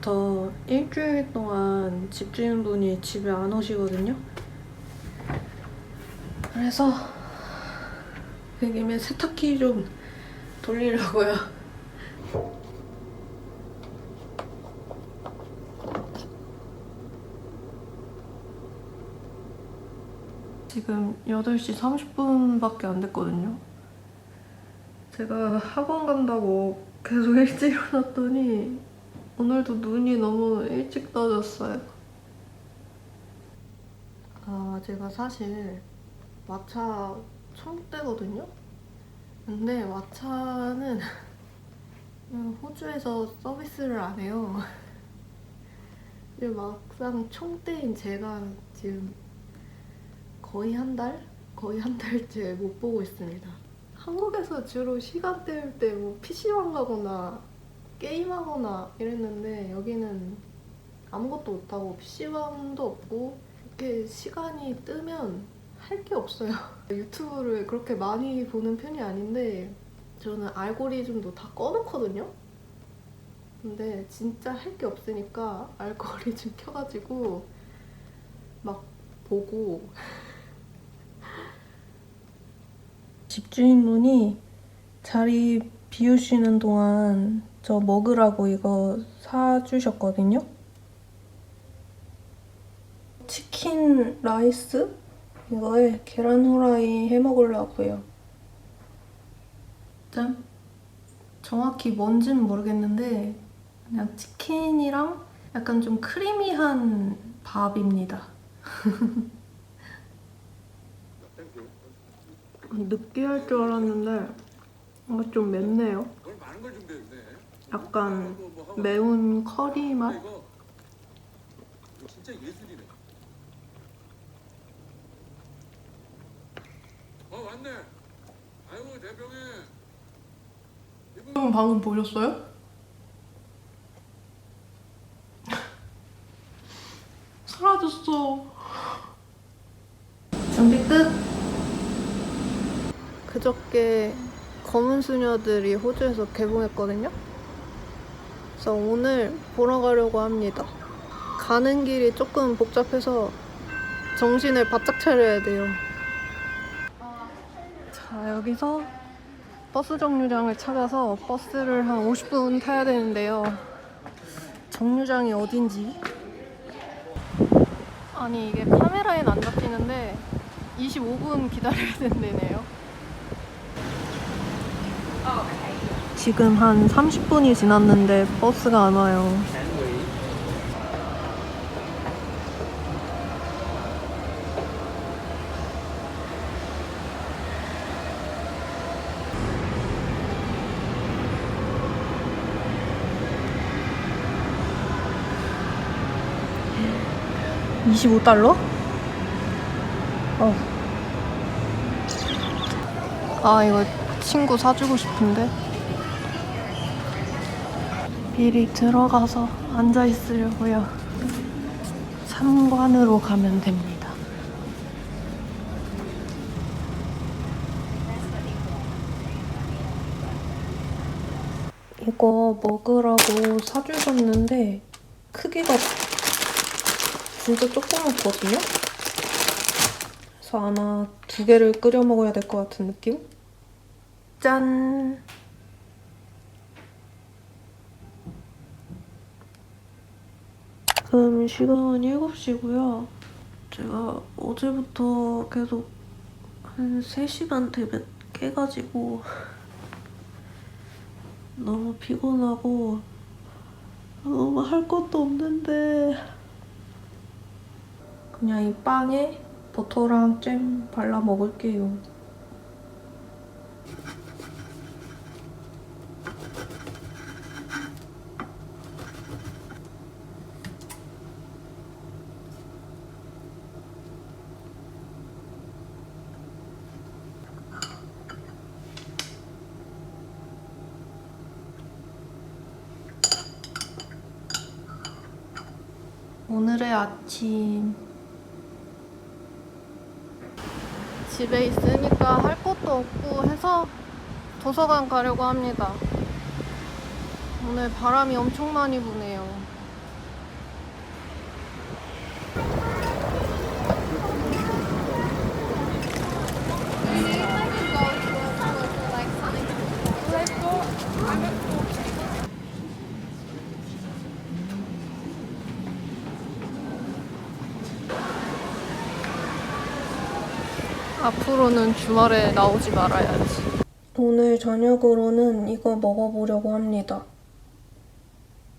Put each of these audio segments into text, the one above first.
오늘부터 일주일 동안 집주인분이 집에 안 오시거든요. 그래서 그 김에 세탁기 좀 돌리려고요. 지금 8시 30분밖에 안 됐거든요. 제가 학원 간다고 계속 일찍 일어났더니 오늘도 눈이 너무 일찍 떠졌어요. 아, 제가 사실 마차 총대거든요? 근데 마차는 호주에서 서비스를 안 해요. 막상 총대인 제가 지금 거의 한 달? 거의 한 달째 못 보고 있습니다. 한국에서 주로 시간 때울 때 뭐 PC방 가거나 게임하거나 이랬는데 여기는 아무것도 못하고 PC방도 없고 이렇게 시간이 뜨면 할 게 없어요. 유튜브를 그렇게 많이 보는 편이 아닌데 저는 알고리즘도 다 꺼놓거든요. 근데 진짜 할 게 없으니까 알고리즘 켜가지고 막 보고 집주인분이 자리 비우시는 동안 저 먹으라고 이거 사주셨거든요. 치킨 라이스 이거에 계란 후라이 해 먹으려고요. 짠. 정확히 뭔지는 모르겠는데 그냥 치킨이랑 약간 좀 크리미한 밥입니다. 느끼할 줄 알았는데 뭔가 좀 맵네요. 약간 매운 커리 맛? 진짜 예술이네. 어 왔네. 아이고 대병해. 형 방금 보셨어요? 사라졌어. 준비 끝. 그저께 검은 수녀들이 호주에서 개봉했거든요. 그래서 오늘 보러 가려고 합니다. 가는 길이 조금 복잡해서 정신을 바짝 차려야 돼요. 자, 여기서 버스 정류장을 찾아서 버스를 한 50분 타야 되는데요. 정류장이 어딘지. 아니, 이게 카메라엔 안 잡히는데 25분 기다려야 된대네요. 지금 한 30분이 지났는데 버스가 안 와요. (25달러) 어. 아 이거 친구 사주고 싶은데 미리 들어가서 앉아 있으려고요 참관으로 가면 됩니다 이거 먹으라고 사주셨는데 크기가 진짜 조그맣거든요? 그래서 아마 두 개를 끓여 먹어야 될 것 같은 느낌? 짠! 지금 시간은 7시고요. 제가 어제부터 계속 한 3시간 되면 깨가지고 너무 피곤하고 너무 할 것도 없는데 그냥 이 빵에 버터랑 잼 발라 먹을게요. 오늘의 아침 집에 있으니까 할 것도 없고 해서 도서관 가려고 합니다. 오늘 바람이 엄청 많이 부네요. 앞으로는 주말에 나오지 말아야지. 오늘 저녁으로는 이거 먹어보려고 합니다.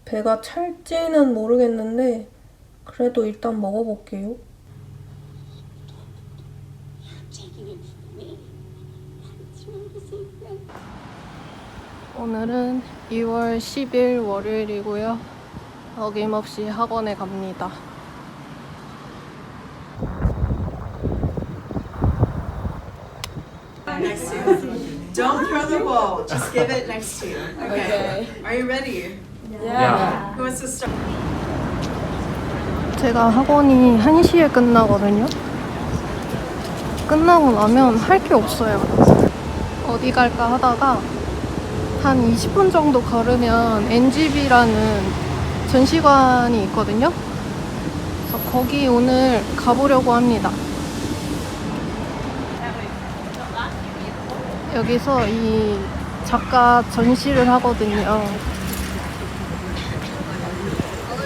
배가 찰지는 모르겠는데 그래도 일단 먹어볼게요. 오늘은 2월 10일 월요일이고요. 어김없이 학원에 갑니다. next to you. Don't throw the ball. Just give it next to you. Okay. Are you ready? Yeah. Who wants to start? 제가 학원이 1시에 끝나거든요. 끝나고 나면 할 게 없어요. 어디 갈까 하다가 한 20분 정도 걸으면 NGB라는 전시관이 있거든요. 그래서 거기 오늘 가보려고 합니다. 여기서 이 작가 전시를 하거든요.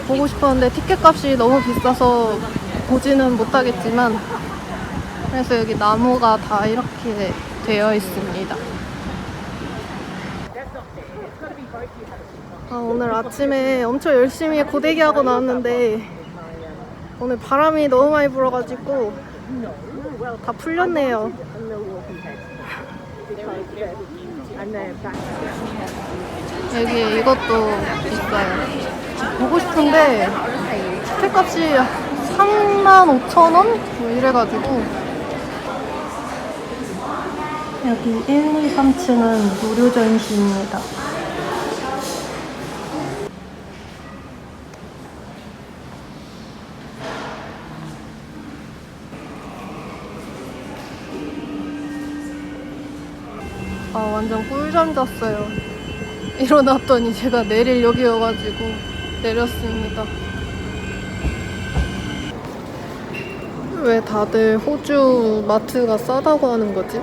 보고 싶었는데 티켓 값이 너무 비싸서 보지는 못하겠지만 그래서 여기 나무가 다 이렇게 되어 있습니다. 아, 오늘 아침에 엄청 열심히 고데기 하고 나왔는데 오늘 바람이 너무 많이 불어가지고 다 풀렸네요. 여기 이것도 있어요. 보고 싶은데 티켓 값이 3만 5천 원? 뭐 이래가지고 여기 1, 2, 3층은 무료 전시입니다. 아 완전 꿀잠 잤어요. 일어났더니 제가 내릴 여기여가지고 내렸습니다. 왜 다들 호주 마트가 싸다고 하는 거지?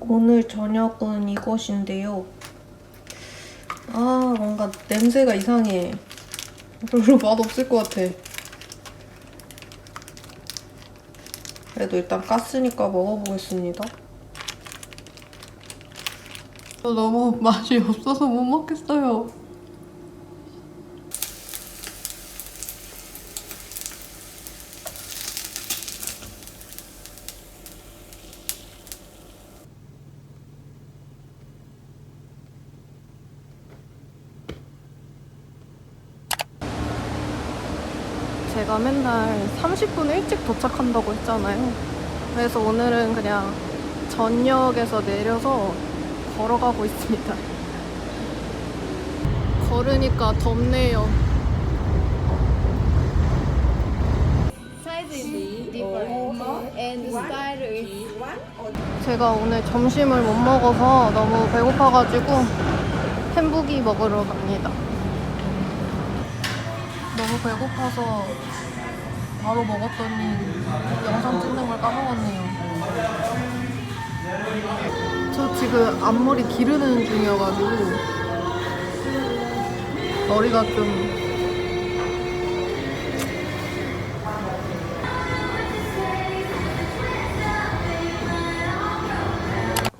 오늘 저녁은 이것인데요. 아, 뭔가 냄새가 이상해. 별로 맛없을 것 같아. 그래도 일단 깠으니까 먹어보겠습니다. 너무 맛이 없어서 못 먹겠어요. 제가 맨날 30분 일찍 도착한다고 했잖아요. 그래서 오늘은 그냥 전역에서 내려서 걸어가고 있습니다. 걸으니까 덥네요. 제가 오늘 점심을 못 먹어서 너무 배고파가지고 햄부기 먹으러 갑니다. 너무 배고파서 바로 먹었더니 영상 찍는 걸 까먹었네요. 저 지금 앞머리 기르는 중이어가지고 머리가 좀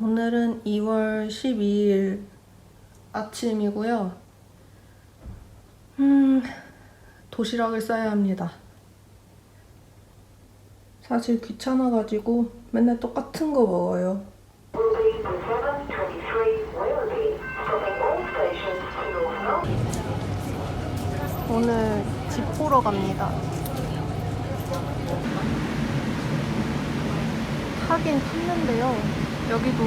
오늘은 2월 12일 아침이고요. 음, 도시락을 싸야 합니다. 사실 귀찮아가지고 맨날 똑같은 거 먹어요. will be the 723 Werribee, stopping all stations to North Melbourne. 오늘 집 보러 갑니다. 타긴 탔는데요. 여기도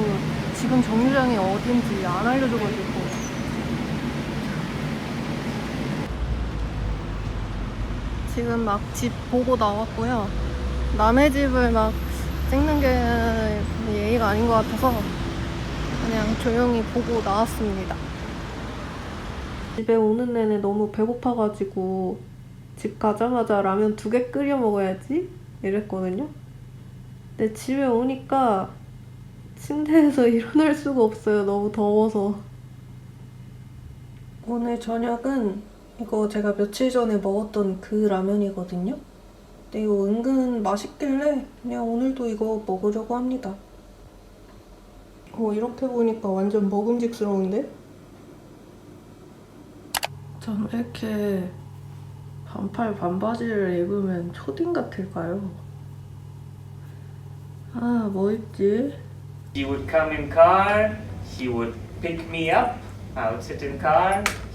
지금 정류장이 어딘지 안 알려줘가지고. 지금 막 집 보고 나왔고요. 남의 집을 막 찍는 게 예의가 아닌 것 같아서 그냥 조용히 보고 나왔습니다. 집에 오는 내내 너무 배고파가지고 집 가자마자 라면 두 개 끓여 먹어야지 이랬거든요. 근데 집에 오니까 침대에서 일어날 수가 없어요. 너무 더워서. 오늘 저녁은 이거 제가 며칠 전에 먹었던 그 라면이거든요. 근데 이거 은근 맛있길래 그냥 오늘도 이거 먹으려고 합니다. 어, 이렇게 보니까 완전 먹음직스러운데? 전 이렇게 반팔 반바지를 입으면 초딩 같을까요? 아, 뭐 입지? She would come in car. She would pick me up. I would sit in car.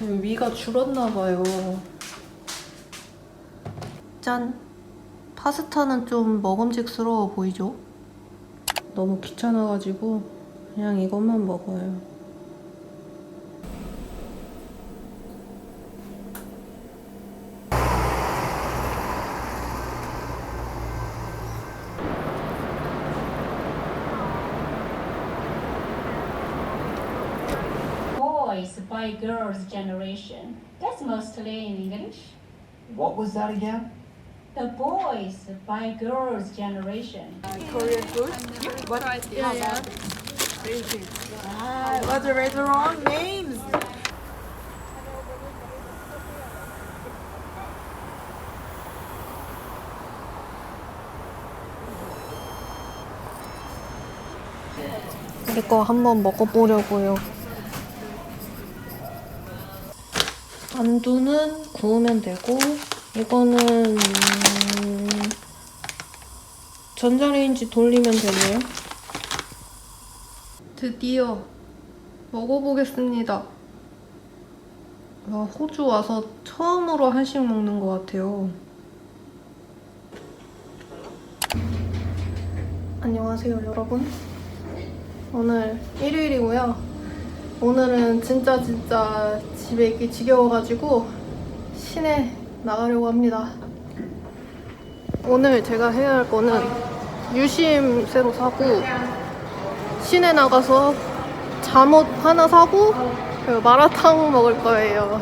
위가 줄었나 봐요. 짠! 파스타는 좀 먹음직스러워 보이죠? 너무 귀찮아가지고 그냥 이것만 먹어요. by girls generation. That's mostly in English. What was that again? The boys by girls generation. What's the right or wrong names? 이거 한번 먹어보려고요. 만두는 구우면 되고 이거는 음, 전자레인지 돌리면 되네요. 드디어 먹어보겠습니다. 와, 호주 와서 처음으로 한식 먹는 것 같아요. 안녕하세요, 여러분. 오늘 일요일이고요. 오늘은 진짜 진짜 집에 있기 지겨워가지고 시내 나가려고 합니다. 오늘 제가 해야 할 거는 유심 새로 사고 시내 나가서 잠옷 하나 사고 그리고 마라탕 먹을 거예요.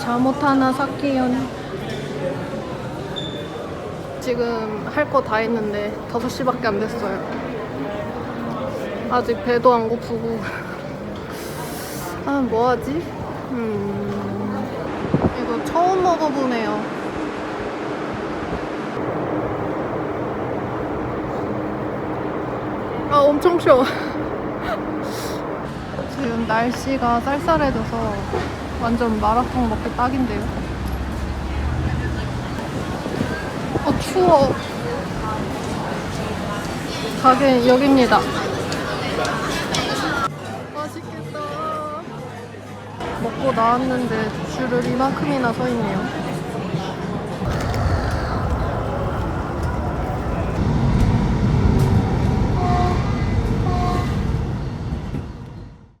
잠옷 하나 살게요. 지금 할 거 다 했는데 5시밖에 안 됐어요. 아직 배도 안 고프고. 아, 뭐 하지? 음. 이거 처음 먹어보네요. 아, 엄청 추워. 지금 날씨가 쌀쌀해져서 완전 마라탕 먹기 딱인데요. 어, 추워. 가게 여기입니다. 먹고 나왔는데 줄을 이만큼이나 서 있네요.